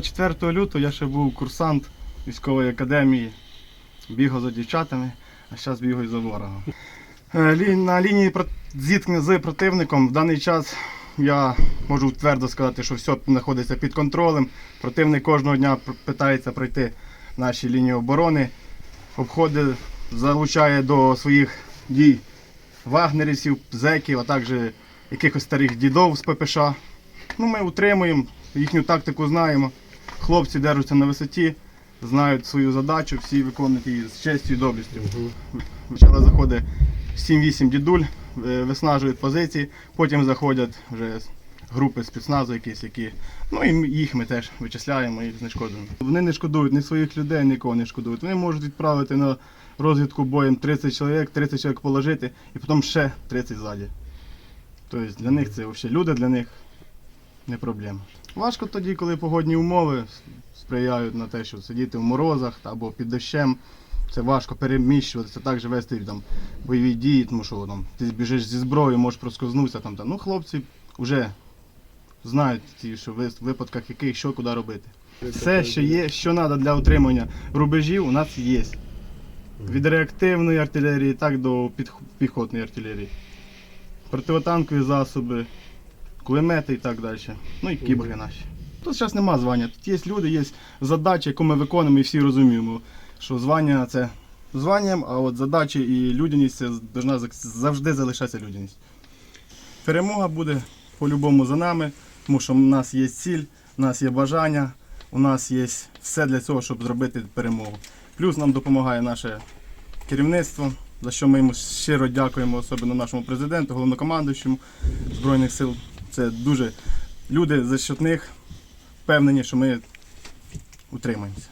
24 лютого я ще був курсант військової академії, бігав за дівчатами, а зараз бігаю за ворогом. Е, На лінії зіткнення з противником в даний час я можу твердо сказати, що все знаходиться під контролем. Противник кожного дня питається пройти наші лінії оборони, обходить, залучає до своїх дій вагнерівців, зеків, а також якихось старих дідов з ППШ. Ну, ми утримуємо, їхню тактику знаємо. Хлопці держаться на висоті, знають свою задачу, всі виконують її з честю і доблістю. Почала заходить 7-8 дідуль, е, виснажують позиції, потім заходять вже групи спецназу якісь, які. Ну і їх ми теж вичисляємо і знешкоджуємо. Вони не шкодують ні своїх людей, нікого не шкодують. Вони можуть відправити на розвідку боєм 30 чоловік, 30 чоловік положити і потім ще 30 ззаді. Тобто для них це взагалі люди для них не проблема. Важко тоді, коли погодні умови сприяють на те, що сидіти в морозах або під дощем. Це важко переміщуватися, так же вести там бойові дії, тому що там, ти біжиш зі зброєю, можеш проскознутися там. Та. Ну, хлопці вже знають, ті, що в випадках яких що куди робити. Все, що є, що треба для утримання рубежів, у нас є. Від реактивної артилерії так до піхотної артилерії. Противотанкові засоби, кулемети і так далі. Ну і кіборги наші. Тут зараз нема звання. Тут є люди, є задачі, яку ми виконуємо і всі розуміємо, що звання це званням, а от задачі і людяність це завжди залишатися людяність. Перемога буде по-любому за нами, тому що в нас є ціль, у нас є бажання, у нас є все для цього, щоб зробити перемогу. Плюс нам допомагає наше керівництво, за що ми йому щиро дякуємо, особливо нашому президенту, головнокомандуючому Збройних сил. Це дуже люди за счет впевнені, що ми утримаємося.